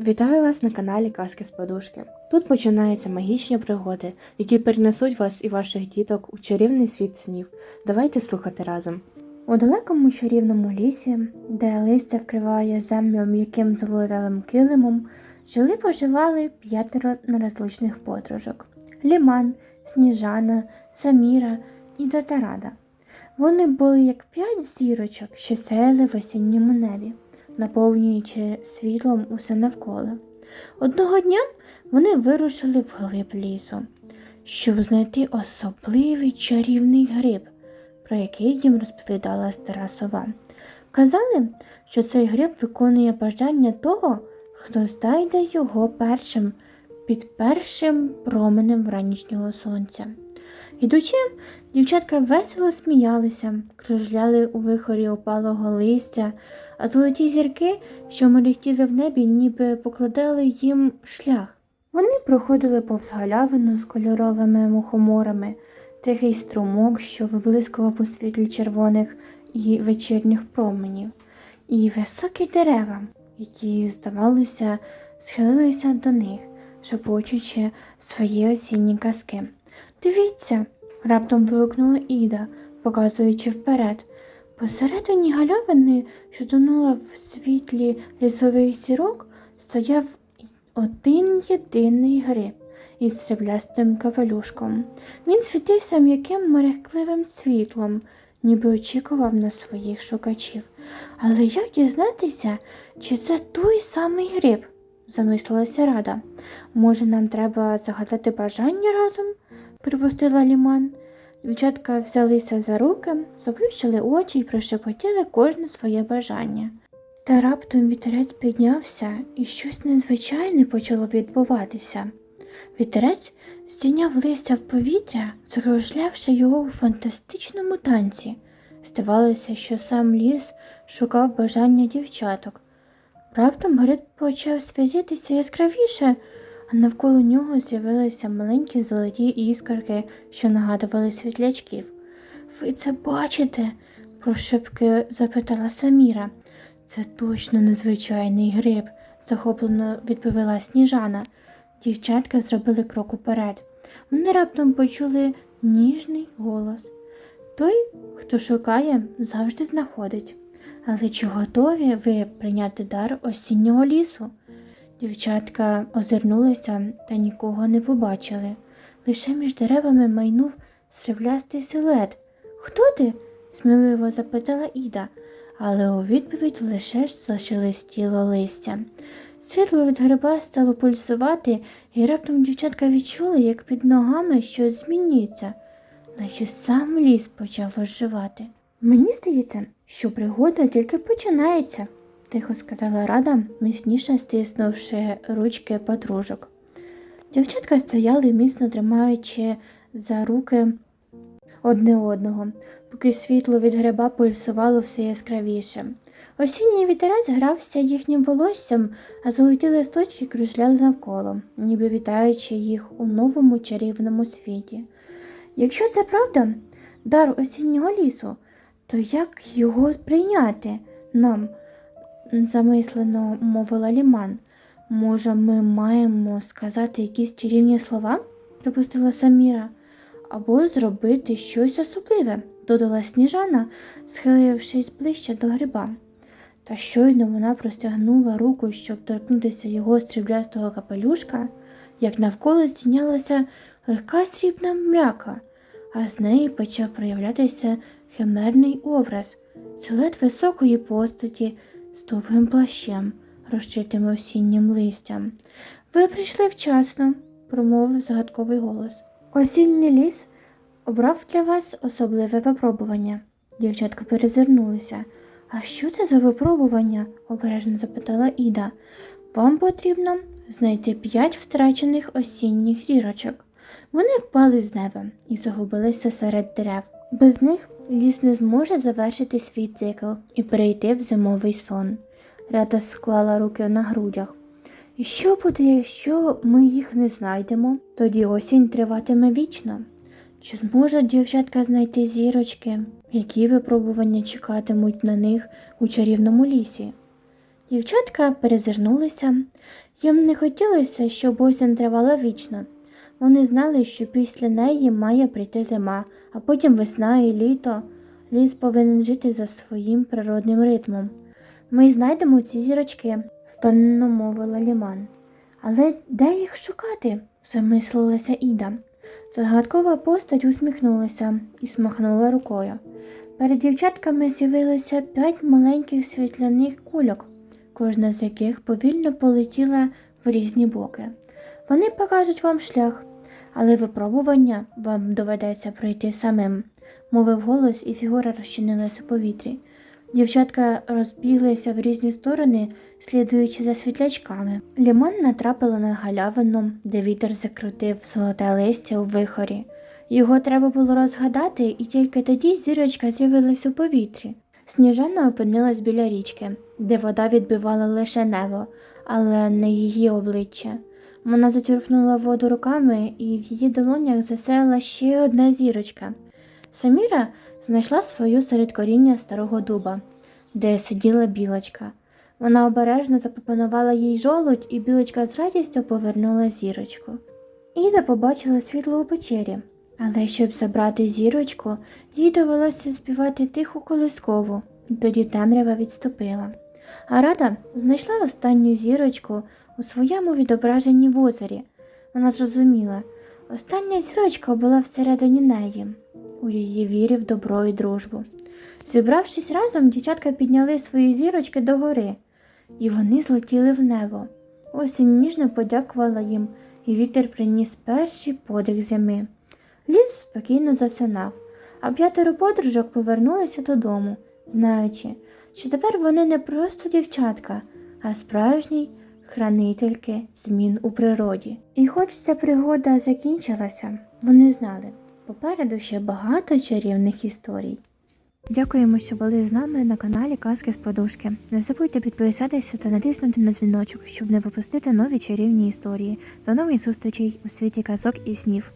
Вітаю вас на каналі Казки з Подушки. Тут починаються магічні пригоди, які перенесуть вас і ваших діток у чарівний світ снів. Давайте слухати разом. У далекому чарівному лісі, де листя вкриває землю м'яким золотавим килимом, жили поживали п'ятеро нерозлучних подружок: Ліман, Сніжана, Саміра і Татарада. Вони були як п'ять зірочок, що сяяли в осінньому небі наповнюючи світлом усе навколо. Одного дня вони вирушили в глиб лісу, щоб знайти особливий чарівний гриб, про який їм розповідала стара сова. Казали, що цей гриб виконує бажання того, хто знайде його першим під першим променем вранішнього сонця. Ідучи, дівчатка весело сміялися, кружляли у вихорі опалого листя, а золоті зірки, що мерехтіли в небі, ніби покладали їм шлях. Вони проходили повз галявину з кольоровими мухоморами, тихий струмок, що виблискував у світлі червоних і вечірніх променів, і високі дерева, які, здавалося, схилилися до них, шепочучи свої осінні казки. Дивіться, раптом вигукнула Іда, показуючи вперед. Посередині гальовини, що тонула в світлі лісових зірок, стояв один єдиний гриб із сріблястим капелюшком. Він світився м'яким мерехтливим світлом, ніби очікував на своїх шукачів. Але як дізнатися, чи це той самий гриб? замислилася рада. Може, нам треба загадати бажання разом? припустила Ліман. Дівчатка взялися за руки, заплющили очі і прошепотіли кожне своє бажання. Та раптом вітерець піднявся і щось незвичайне почало відбуватися. Вітерець здійняв листя в повітря, закружлявши його у фантастичному танці. Здавалося, що сам ліс шукав бажання дівчаток. Раптом гриб почав світитися яскравіше, а навколо нього з'явилися маленькі золоті іскорки, що нагадували світлячків. Ви це бачите? прошепки запитала Саміра. Це точно незвичайний гриб, захоплено відповіла сніжана. Дівчатка зробили крок уперед. Вони раптом почули ніжний голос. Той, хто шукає, завжди знаходить. Але чи готові ви прийняти дар осіннього лісу? Дівчатка озирнулися та нікого не побачили. Лише між деревами майнув сріблястий силует. Хто ти? сміливо запитала Іда, але у відповідь лише зашелестіло листя. Світло від гриба стало пульсувати, і раптом дівчатка відчули, як під ногами щось змінюється, наче сам ліс почав оживати. Мені здається, що пригода тільки починається, тихо сказала рада, міцніше стиснувши ручки подружок. Дівчатка стояли, міцно тримаючи за руки одне одного, поки світло від гриба пульсувало все яскравіше. Осінній вітерець грався їхнім волоссям, а золоті листочки кружляли навколо, ніби вітаючи їх у новому чарівному світі. Якщо це правда, дар осіннього лісу, то як його сприйняти нам? Замислено мовила Ліман. Може, ми маємо сказати якісь чарівні слова? припустила Саміра, або зробити щось особливе, додала сніжана, схилившись ближче до гриба. Та щойно вона простягнула руку, щоб торкнутися його стріблястого капелюшка, як навколо здійнялася легка срібна мляка, а з неї почав проявлятися химерний образ, силет високої постаті з довгим плащем, розчитим осіннім листям. Ви прийшли вчасно, промовив загадковий голос. Осінній ліс обрав для вас особливе випробування. Дівчатка перезирнулися. А що це за випробування? обережно запитала Іда. Вам потрібно знайти п'ять втрачених осінніх зірочок. Вони впали з неба і загубилися серед дерев. Без них ліс не зможе завершити свій цикл і перейти в зимовий сон. Рада склала руки на грудях. І що буде, якщо ми їх не знайдемо? Тоді осінь триватиме вічно. Чи зможуть дівчатка знайти зірочки, які випробування чекатимуть на них у чарівному лісі? Дівчатка перезирнулися Їм не хотілося, щоб осінь тривала вічно. Вони знали, що після неї має прийти зима, а потім весна і літо. Ліс повинен жити за своїм природним ритмом. Ми знайдемо ці зірочки, впевнено мовила Ліман. Але де їх шукати? замислилася Іда. Загадкова постать усміхнулася і смахнула рукою. Перед дівчатками з'явилося п'ять маленьких світляних кульок, кожна з яких повільно полетіла в різні боки. Вони покажуть вам шлях, але випробування вам доведеться пройти самим, мовив голос, і фігура розчинилась у повітрі. Дівчатка розбіглися в різні сторони, слідуючи за світлячками. Лімон натрапила на галявину, де вітер закрутив золоте листя у вихорі. Його треба було розгадати, і тільки тоді зірочка з'явилась у повітрі. Сніжана опинилась біля річки, де вода відбивала лише небо, але не її обличчя. Вона затюркнула воду руками, і в її долонях засяяла ще одна зірочка. Саміра знайшла свою серед коріння старого дуба, де сиділа білочка. Вона обережно запропонувала їй жолудь, і білочка з радістю повернула зірочку. Іда побачила світло у печері, але щоб забрати зірочку, їй довелося співати тиху колискову, тоді темрява відступила. А рада знайшла останню зірочку у своєму відображенні в озері. Вона зрозуміла, остання зірочка була всередині неї, у її вірі в добро і дружбу. Зібравшись разом, дівчатка підняли свої зірочки догори, і вони злетіли в небо. Осінь ніжно подякувала їм, і вітер приніс перший подих зими. Ліс спокійно засинав, а п'ятеро подружок повернулися додому, знаючи, що тепер вони не просто дівчатка, а справжні хранительки змін у природі. І хоч ця пригода закінчилася, вони знали, попереду ще багато чарівних історій. Дякуємо, що були з нами на каналі Казки з Подушки. Не забудьте підписатися та натиснути на дзвіночок, щоб не пропустити нові чарівні історії. До нових зустрічей у світі казок і снів.